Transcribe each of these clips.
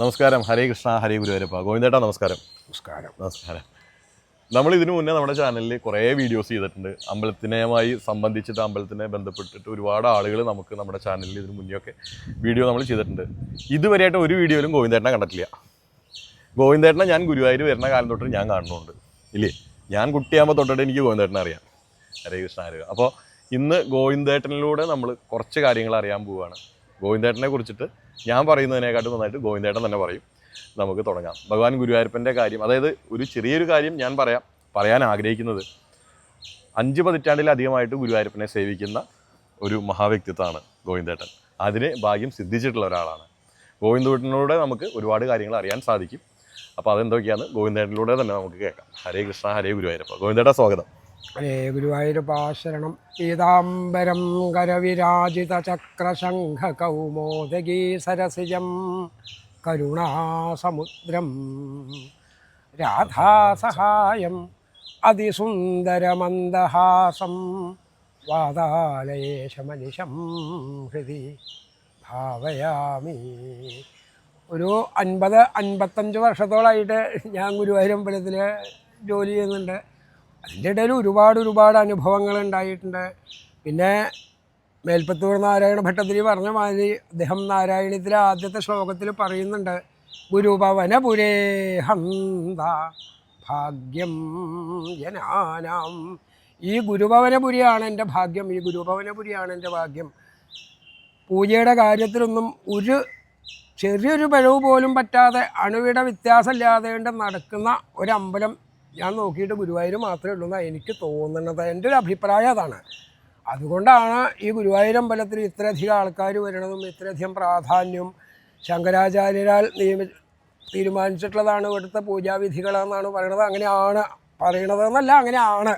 നമസ്കാരം. ഹരേ കൃഷ്ണ ഹരേ ഗുരുവരപ്പ. ഗോവിന്ദേട്ടാ നമസ്കാരം. നമസ്കാരം. നമസ്കാരം. നമ്മൾ ഇതിനു മുന്നേ നമ്മുടെ ചാനലിൽ കുറേ വീഡിയോസ് ചെയ്തിട്ടുണ്ട്. അമ്പലത്തിനെയുമായി സംബന്ധിച്ചിട്ട് അമ്പലത്തിനെ ബന്ധപ്പെട്ടിട്ട് ഒരുപാട് ആളുകൾ നമുക്ക് നമ്മുടെ ചാനലിൽ ഇതിനു മുന്നേ ഒക്കെ വീഡിയോ നമ്മൾ ചെയ്തിട്ടുണ്ട്. ഇതുവരെയായിട്ട് ഒരു വീഡിയോയിലും ഗോവിന്ദേട്ടനെ കണ്ടിട്ടില്ല. ഗോവിന്ദേട്ടനെ ഞാൻ ഗുരുവായൂർ വരുന്ന കാലം തൊട്ട് ഞാൻ കാണുന്നുണ്ട്. ഇല്ലേ? ഞാൻ കുട്ടിയാകുമ്പോൾ തൊട്ടിട്ട് എനിക്ക് ഗോവിന്ദേട്ടനെ അറിയാം. ഹരേ കൃഷ്ണ ഹരേ അപ്പോൾ ഇന്ന് ഗോവിന്ദേട്ടനിലൂടെ നമ്മൾ കുറച്ച് കാര്യങ്ങൾ അറിയാൻ പോവുകയാണ്. ഗോവിന്ദേട്ടനെ കുറിച്ചിട്ട് ഞാൻ പറയുന്നതിനെക്കാട്ടും നന്നായിട്ട് ഗോവിന്ദേട്ടൻ തന്നെ പറയും. നമുക്ക് തുടങ്ങാം. ഭഗവാൻ ഗുരുവായൂരപ്പന്റെ കാര്യം. അതായത് ഒരു ചെറിയൊരു കാര്യം ഞാൻ പറയാം. പറയാൻ ആഗ്രഹിക്കുന്നത് അഞ്ച് പതിറ്റാണ്ടിലധികമായിട്ട് ഗുരുവായൂരപ്പനെ സേവിക്കുന്ന ഒരു മഹാവ്യക്തിത്വമാണ് ഗോവിന്ദേട്ടൻ. അതിന് ഭാഗ്യം സിദ്ധിച്ചിട്ടുള്ള ഒരാളാണ്. ഗോവിന്ദേട്ടനിലൂടെ നമുക്ക് ഒരുപാട് കാര്യങ്ങൾ അറിയാൻ സാധിക്കും. അപ്പോൾ അതെന്തൊക്കെയാണ് ഗോവിന്ദേട്ടനിലൂടെ തന്നെ നമുക്ക് കേൾക്കാം. ഹരേ കൃഷ്ണ ഹരേ ഗുരുവായൂരപ്പ. ഗോവിന്ദേട്ട സ്വാഗതം. ഹരേ ഗുരുവായൂരപ്പാശരണം പീതാംബരം കരവിരാജിത ചക്രശംഖ കൗമോദഗീ സരസിജം കരുണാസമുദ്രം. രാധാസഹായം അതിസുന്ദരമന്ദഹാസം വാതാലയേശമനിശം ഹൃദി ഭാവയാമി. ഒരു അൻപത് അൻപത്തഞ്ച് വർഷത്തോളായിട്ട് ഞാൻ ഗുരുവായൂരമ്പലത്തിൽ ജോലി ചെയ്യുന്നുണ്ട്. അതിന്റെ ഇടയിൽ ഒരുപാട് ഒരുപാട് അനുഭവങ്ങൾ ഉണ്ടായിട്ടുണ്ട്. പിന്നെ മേൽപ്പത്തൂർ നാരായണ ഭട്ടതിരി പറഞ്ഞ മാതിരി അദ്ദേഹം നാരായണത്തിലെ ആദ്യത്തെ ശ്ലോകത്തിൽ പറയുന്നുണ്ട് ഗുരുഭവനപുരേ ഹന്ത ഭാഗ്യം ജനാനാം. ഈ ഗുരുഭവനപുരിയാണ് എന്റെ ഭാഗ്യം ഈ ഗുരുഭവനപുരിയാണ് എന്റെ ഭാഗ്യം. പൂജയുടെ കാര്യത്തിലൊന്നും ഒരു ചെറിയൊരു പിഴവ് പോലും പറ്റാതെ അണുവിട വ്യത്യാസമില്ലാതെ നടക്കുന്ന ഒരമ്പലം ഞാൻ നോക്കിയിട്ട് ഗുരുവായൂർ മാത്രമേ ഉള്ളൂ എന്നാണ് എനിക്ക് തോന്നുന്നത്. എന്റെ ഒരു അഭിപ്രായം അതാണ്. അതുകൊണ്ടാണ് ഈ ഗുരുവായൂർ അമ്പലത്തിൽ ഇത്രയധികം ആൾക്കാർ വരണതും ഇത്രയധികം പ്രാധാന്യം ശങ്കരാചാര്യരാൽ നിയമി തീരുമാനിച്ചിട്ടുള്ളതാണ് ഇവിടുത്തെ പൂജാവിധികളെന്നാണ് പറയണത്. അങ്ങനെയാണ് പറയണതെന്നല്ല അങ്ങനെയാണ്.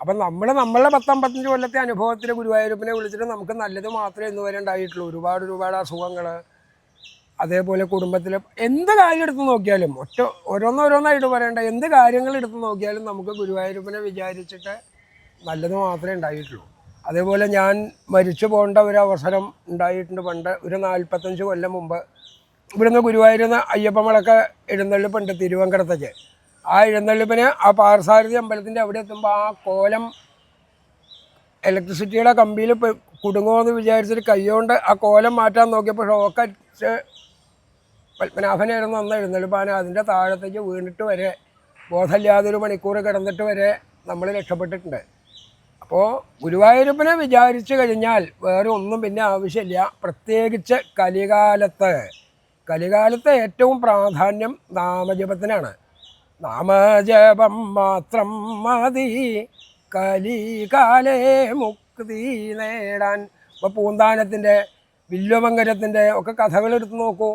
അപ്പം നമ്മൾ നമ്മളെ പത്തമ്പത്തഞ്ച് കൊല്ലത്തെ അനുഭവത്തിൽ ഗുരുവായൂരപ്പനെ വിളിച്ചിട്ട് നമുക്ക് നല്ലത് മാത്രമേ ഇന്ന് വരെ ഉണ്ടായിട്ടുള്ളൂ. ഒരുപാട് ഒരുപാട് അസുഖങ്ങൾ അതേപോലെ കുടുംബത്തിൽ എന്ത് കാര്യം എടുത്ത് നോക്കിയാലും ഒറ്റ ഓരോന്നോരോന്നായിട്ട് പറയണ്ട. എന്ത് കാര്യങ്ങൾ എടുത്ത് നോക്കിയാലും നമുക്ക് ഗുരുവായൂരപ്പനെ വിചാരിച്ചിട്ട് നല്ലത് മാത്രമേ ഉണ്ടായിട്ടുള്ളൂ. അതേപോലെ ഞാൻ മരിച്ചു പോകേണ്ട ഒരു അവസരം ഉണ്ടായിട്ടുണ്ട്. പണ്ട് ഒരു നാൽപ്പത്തഞ്ച് കൊല്ലം മുമ്പ് ഇവിടുന്ന് ഗുരുവായൂരുന്ന അയ്യപ്പമളൊക്കെ എഴുന്നള്ളിപ്പുണ്ട് തിരുവങ്കടത്തേക്ക്. ആ എഴുന്നള്ളിപ്പിന് ആ പാർസാരഥി അമ്പലത്തിന്റെ അവിടെ എത്തുമ്പോൾ ആ കോലം ഇലക്ട്രിസിറ്റിയുടെ കമ്പിയിൽ കുടുങ്ങുമെന്ന് വിചാരിച്ചിട്ട് കൈകൊണ്ട് ആ കോലം മാറ്റാൻ നോക്കിയപ്പോൾ ഷോക്കടിച്ച് പത്മനാഭനായിരുന്നു അന്ന് എഴുന്നള്ളിപ്പാന അതിന്റെ താഴത്തേക്ക് വീണിട്ട് വരെ ബോധമില്ലാതെ ഒരു മണിക്കൂർ കിടന്നിട്ട് വരെ നമ്മൾ രക്ഷപ്പെട്ടിട്ടുണ്ട്. അപ്പോൾ ഗുരുവായൂരപ്പനെ വിചാരിച്ചു കഴിഞ്ഞാൽ വേറെ ഒന്നും പിന്നെ ആവശ്യമില്ല. പ്രത്യേകിച്ച് കലികാലത്ത് കലികാലത്ത് ഏറ്റവും പ്രാധാന്യം നാമജപത്തിനാണ്. നാമജപം മാത്രം മതി കലികാലേ മുക്തി നേടാൻ. ഇപ്പോൾ പൂന്താനത്തിന്റെ വില്ലുമംഗലത്തിന്റെ ഒക്കെ കഥകളെടുത്ത് നോക്കൂ.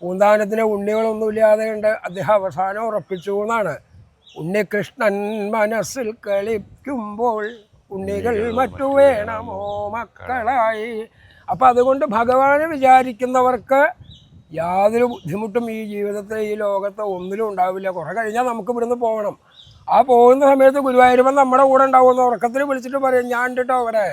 പൂന്താനത്തിന് ഉണ്ണികളൊന്നുമില്ലാതെ ഉണ്ട് അദ്ദേഹം അവസാനം ഉറപ്പിച്ചു എന്നാണ്. ഉണ്ണികൃഷ്ണൻ മനസ്സിൽ കളിക്കുമ്പോൾ ഉണ്ണികൾ മറ്റു വേണമോ മക്കളായി. അപ്പം അതുകൊണ്ട് ഭഗവാനെ വിചാരിക്കുന്നവർക്ക് യാതൊരു ബുദ്ധിമുട്ടും ഈ ജീവിതത്തിൽ ഈ ലോകത്ത് ഒന്നിലും ഉണ്ടാവില്ല. കുറേ കഴിഞ്ഞാൽ നമുക്ക് ഇവിടുന്ന് പോകണം. ആ പോകുന്ന സമയത്ത് ഗുരുവായൂരപ്പൻ നമ്മുടെ കൂടെ ഉണ്ടാവുമെന്ന് ഉറക്കത്തിൽ വിളിച്ചിട്ട് പറയും ഞാൻ കേട്ടോ അവരെ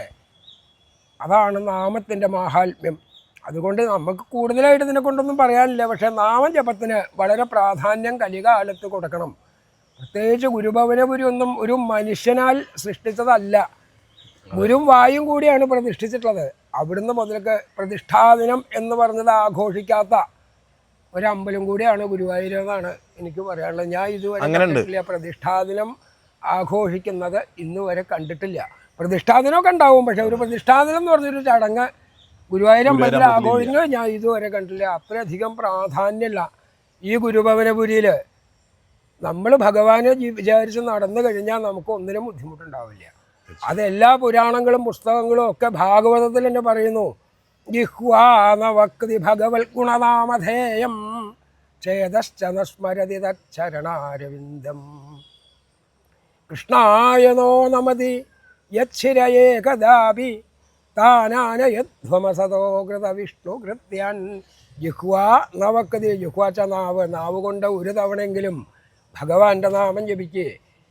അതാണ് നാമത്തിന്റെ മാഹാത്മ്യം. അതുകൊണ്ട് നമുക്ക് കൂടുതലായിട്ട് ഇതിനെ കൊണ്ടൊന്നും പറയാനില്ല. പക്ഷേ നാമജപത്തിന് വളരെ പ്രാധാന്യം കലികാലത്ത് കൊടുക്കണം. പ്രത്യേകിച്ച് ഗുരുഭവനപുരി ഒന്നും ഒരു മനുഷ്യനാൽ സൃഷ്ടിച്ചതല്ല. ഗുരും വായും കൂടിയാണ് പ്രതിഷ്ഠിച്ചിട്ടുള്ളത്. അവിടുന്ന് മുതൽക്ക് പ്രതിഷ്ഠാദിനം എന്ന് പറഞ്ഞത് ആഘോഷിക്കാത്ത ഒരമ്പലം കൂടിയാണ് ഗുരുവായൂർ എന്നാണ് എനിക്ക് പറയാനുള്ളത്. ഞാൻ ഇതുവരെ. കണ്ടിട്ടില്ല. പ്രതിഷ്ഠാദിനം ആഘോഷിക്കുന്നത് ഇന്നുവരെ കണ്ടിട്ടില്ല. പ്രതിഷ്ഠാദിനമൊക്കെ ഉണ്ടാവും. പക്ഷെ ഒരു പ്രതിഷ്ഠാദിനം എന്ന് പറഞ്ഞൊരു ചടങ്ങ് ഗുരുവായൂർ അമ്പലത്തിൽ ആഘോഷങ്ങൾ ഞാൻ ഇതുവരെ കണ്ടില്ല. അത്രയധികം പ്രാധാന്യമില്ല. ഈ ഗുരുഭവനപുരിയിൽ നമ്മൾ ഭഗവാനെ വിചാരിച്ച് നടന്നു കഴിഞ്ഞാൽ നമുക്ക് ഒന്നിനും ബുദ്ധിമുട്ടുണ്ടാവില്ല. അതെല്ലാ പുരാണങ്ങളും പുസ്തകങ്ങളും ഒക്കെ ഭാഗവതത്തിൽ തന്നെ പറയുന്നു. ജിഹ്വാനവക്തി ഭഗവത് ഗുണനാമധേയം ചേതശ്ചനസ്മരതി തരണാരവിന്ദം കൃഷ്ണായനോ നമതി യച്ഛിരയേ കദാപി താനാനയധ്വമസതോ കൃത വിഷ്ണു കൃത്യൻ ജിഹ്വാ നവക്കതി ജിഹ്വാച്ച നാവ് നാവ് കൊണ്ട് ഒരു തവണയെങ്കിലും ഭഗവാന്റെ നാമം ജപിക്ക്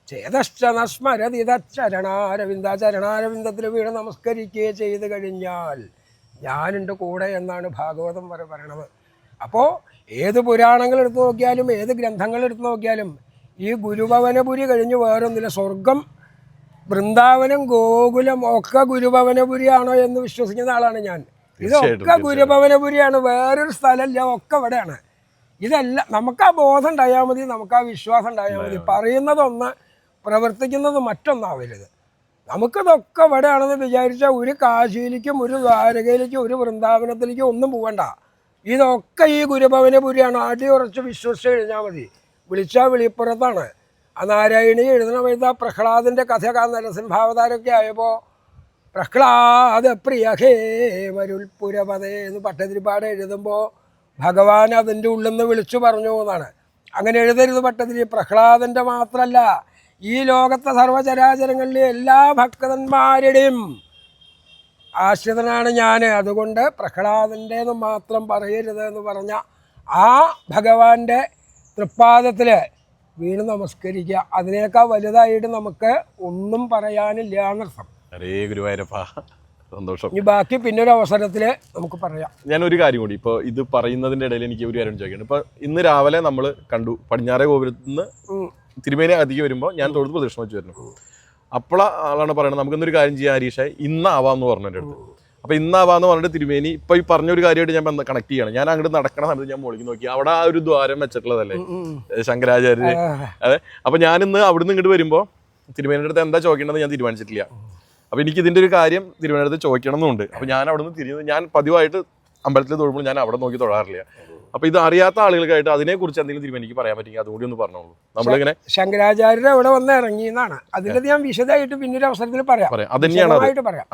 ചേതശ്ച നസ്മരതി ചരണാരവിന്ദത്തിൽ വീണ് നമസ്കരിക്കുകയെ ചെയ്തു കഴിഞ്ഞാൽ ഞാനുണ്ട് കൂടെ എന്നാണ് ഭാഗവതം വരെ പറയണത്. അപ്പോൾ ഏത് പുരാണങ്ങൾ എടുത്തു നോക്കിയാലും ഏത് ഗ്രന്ഥങ്ങൾ എടുത്തു നോക്കിയാലും ഈ ഗുരുഭവനപുരി കഴിഞ്ഞ് വേറൊന്നില്ല. സ്വർഗം വൃന്ദാവനം ഗോകുലം ഒക്കെ ഗുരുഭവനപുരിയാണോ എന്ന് വിശ്വസിക്കുന്ന ആളാണ് ഞാൻ. ഇതൊക്കെ ഗുരുഭവനപുരിയാണ്. വേറൊരു സ്ഥലമല്ല ഒക്കെ ഇവിടെയാണ്. ഇതെല്ലാം നമുക്ക് ആ ബോധം ഉണ്ടായാൽ മതി നമുക്ക് ആ വിശ്വാസം ഉണ്ടായാൽ മതി. പറയുന്നതൊന്ന് പ്രവർത്തിക്കുന്നത് മറ്റൊന്നാവരുത്. നമുക്കിതൊക്കെ ഇവിടെയാണെന്ന് വിചാരിച്ചാൽ ഒരു കാശിയിലേക്കും ഒരു ദ്വാരകയിലേക്കും ഒരു വൃന്ദാവനത്തിലേക്കും ഒന്നും പോകണ്ട ഇതൊക്കെ ഈ ഗുരുഭവനപുരിയാണ്. ആദ്യം ഉറച്ച് വിശ്വസിച്ച് കഴിഞ്ഞാൽ മതി. വിളിച്ചാൽ വിളിപ്പുറത്താണ്. ആ നാരായണി എഴുതണ വഴുത പ്രഹ്ലാദിന്റെ കഥ നരസിംഹാവതാരമൊക്കെ ആയപ്പോൾ പ്രഹ്ലാദ പ്രിയ ഹേ മരുൽപുരപതേ എന്ന് പട്ടതിരിപ്പാട് എഴുതുമ്പോൾ ഭഗവാൻ അതിന്റെ ഉള്ളിൽ നിന്ന് വിളിച്ചു പറഞ്ഞു എന്നാണ്. അങ്ങനെ എഴുതരുത് പട്ടതിരി പ്രഹ്ലാദന്റെ മാത്രമല്ല ഈ ലോകത്തെ സർവചരാചരങ്ങളിലെ എല്ലാ ഭക്തന്മാരുടെയും ആശ്രിതനാണ് ഞാൻ അതുകൊണ്ട് പ്രഹ്ലാദന്റേന്ന് മാത്രം പറയരുത് എന്ന് പറഞ്ഞ ആ ഭഗവാന്റെ തൃപ്പാദത്തിൽ വീണ് നമസ്കരിക്കുക. അതിനേക്കാൾ വലുതായിട്ട് നമുക്ക് ഒന്നും പറയാനില്ല എന്നർത്ഥം ഹരേ ഗുരുവായൂരപ്പ. സന്തോഷം. ഇനി ബാക്കി പിന്നൊരു അവസരത്തിൽ നമുക്ക് പറയാം. ഞാൻ ഒരു കാര്യം കൂടി. ഇപ്പോൾ ഇത് പറയുന്നതിന്റെ ഇടയിൽ എനിക്ക് ഒരു കാര്യം ചോദിക്കണം ഇപ്പോൾ ഇന്ന് രാവിലെ നമ്മൾ കണ്ടു പടിഞ്ഞാറേ ഗോപുരത്ത് നിന്ന് തിരുമേനി അധികം വരുമ്പോൾ ഞാൻ തൊഴുത് പ്രദക്ഷിണം വെച്ച് വരുന്നു. അപ്പോൾ ആളാണ് പറയുന്നത് നമുക്കിന്നൊരു കാര്യം ചെയ്യാം ഹരീഷേ. ഇന്നാവാന്ന് പറഞ്ഞു എന്റെ അടുത്ത്. അപ്പോൾ ഇന്നാവാന്ന് പറഞ്ഞിട്ട് തിരുമേനി ഇപ്പോൾ ഈ പറഞ്ഞൊരു കാര്യമായിട്ട് ഞാൻ കണക്ട് ചെയ്യണം. ഞാൻ അങ്ങോട്ട് നടക്കണ സമയത്ത് ഞാൻ മുകളിൽ നോക്കി. അവിടെ ആ ഒരു ദ്വാരം വെച്ചിട്ടുള്ളതല്ലേ. ശങ്കരാചാര്യ അതെ. അപ്പോൾ ഞാനിന്ന് അവിടുന്ന് ഇങ്ങോട്ട് വരുമ്പോൾ തിരുമേനിയുടെ അടുത്ത് എന്താ ചോദിക്കേണ്ടത് ഞാൻ തീരുമാനിച്ചിട്ടില്ല. അപ്പോൾ എനിക്ക് ഇതിന്റെ ഒരു കാര്യം തിരുമേനിയുടെ അടുത്ത് ചോദിക്കണം എന്നുണ്ട് അപ്പോൾ ഞാൻ അവിടെ നിന്ന് തിരിഞ്ഞ് ഞാൻ പതിവായിട്ട് അമ്പലത്തിൽ തൊഴുമ്പോൾ ഞാൻ അവിടെ നോക്കി തൊഴാറില്ല. അപ്പോൾ ഇത് അറിയാത്ത ആളുകൾക്കായിട്ട് അതിനെക്കുറിച്ച് എന്തെങ്കിലും തീരുമാനിക്ക് പറയാൻ പറ്റുമെങ്കിൽ അതുകൂടി ഒന്ന് പറഞ്ഞോളൂ. നമ്മളിങ്ങനെ ശങ്കരാചാര്യർ അവിടെ വന്ന് ഇറങ്ങി എന്നാണ്. അതിലത് ഞാൻ വിശദമായിട്ട് പിന്നൊരു അവസരത്തിൽ പറയാം. അതന്നെയാണ്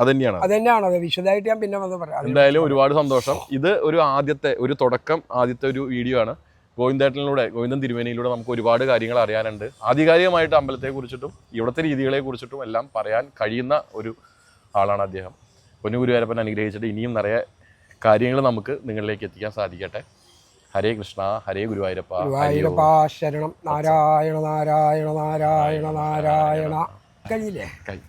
അത് തന്നെയാണ് അത്. വിശദമായിട്ട് ഞാൻ പിന്നെ വന്ന് പറയാം. എന്തായാലും ഒരുപാട് സന്തോഷം. ഇത് ഒരു ആദ്യത്തെ ഒരു തുടക്കം ആദ്യത്തെ ഒരു വീഡിയോ ആണ്. ഗോവിന്ദേട്ടനിലൂടെ ഗോവിന്ദൻ തിരുമേനിയിലൂടെ നമുക്ക് ഒരുപാട് കാര്യങ്ങൾ അറിയാനുണ്ട്. ആധികാരികമായിട്ട് അമ്പലത്തെ കുറിച്ചിട്ടും ഇവിടുത്തെ രീതികളെ കുറിച്ചിട്ടും എല്ലാം പറയാൻ കഴിയുന്ന ഒരു ആളാണ് അദ്ദേഹം. പൊന്നുഗുരുവാരപ്പൻ അനുഗ്രഹിച്ചിട്ട് ഇനിയും നിറയെ കാര്യങ്ങൾ നമുക്ക് നിങ്ങളിലേക്ക് എത്തിക്കാൻ സാധിക്കട്ടെ. ഹരേ കൃഷ്ണ ഹരേ ഗുരുവായൂരപ്പ ഗുരുവായൂരപ്പ ശരണം. നാരായണ നാരായണ നാരായണ നാരായണ. കഴിഞ്ഞില്ലേ കഴി